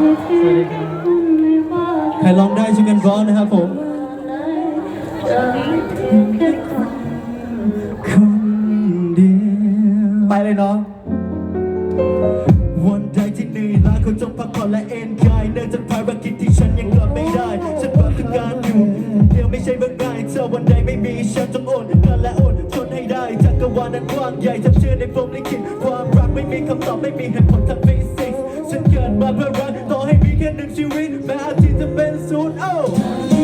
สวัสดีครับใครร้องได้ช่วยกันร้องนะครับผมคนเดียวไปเลยเนาะวันใดที่เหนื่อยล้าเขาจงพักผ่อนและเอนกายเนื่องจากภารกิจที่ฉันยังกลับไม่ได้ ฉันรับทุกงานอยู่เดี๋ยวไม่ใช่เมื่อไงเธอวันใดไม่มีฉันจงอดกันและอดทนให้ได้จักรวาลนั้นกว้างใหญ่ถ้าเชื่อในพรหมลิขิตความรักไม่มีคำตอบไม่มีเหตุผลทางฟิสิกส์ ฉันเกิดมาเพื่อรักต่อให้มีแค่หนึ่งชีวิตแม้อาทิตย์จะเป็นศูนย์โอ้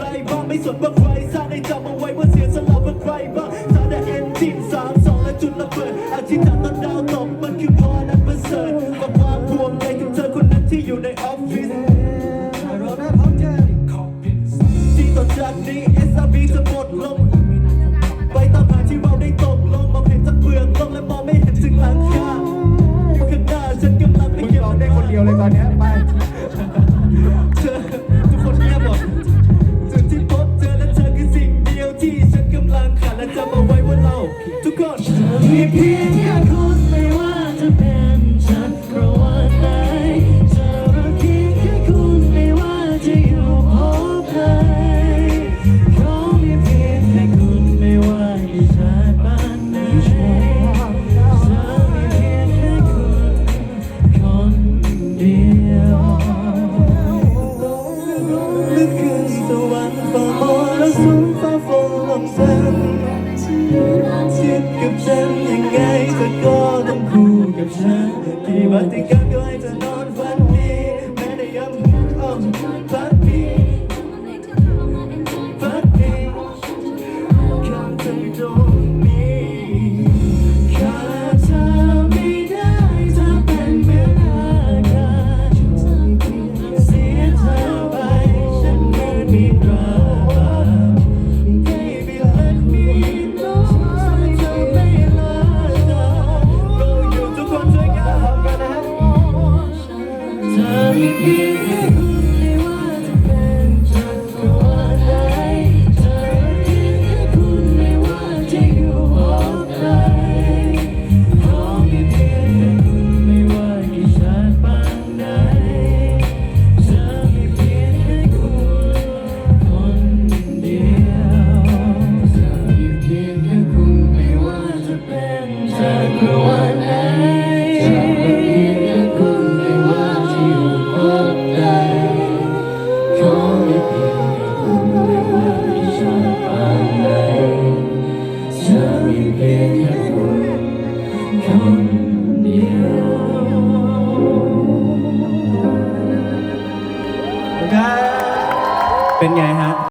ว่าฉันจะไกลบ้างไม่สนว่าใครสร้างให้จำเอาไว้ว่าเสียสละเพื่อใครบ้างสร้างแต่เอ็นจีนสามสองและจุดระเบิดอธิษฐานตอนดาวตกมันคือพรนั้นประเสริฐกับความห่วงใยถึงเธอคนนั้นที่อยู่ในออฟฟิศที่ต่อจากนี้ SRB จะหมดลงไปตามหาที่เราได้ตกลงมองเห็นจากเปลือกโลกและมองไม่เห็นถึงหลังคาข้างหน้าฉันกำลังไม่มึงเก็บร้องได้คนเดียวเลยตอนเนี้ยไป คน ฉันยังไงเธอก็ต้องคู่กับฉันที่บัติการก็ให้เธอ เป็นไงฮะ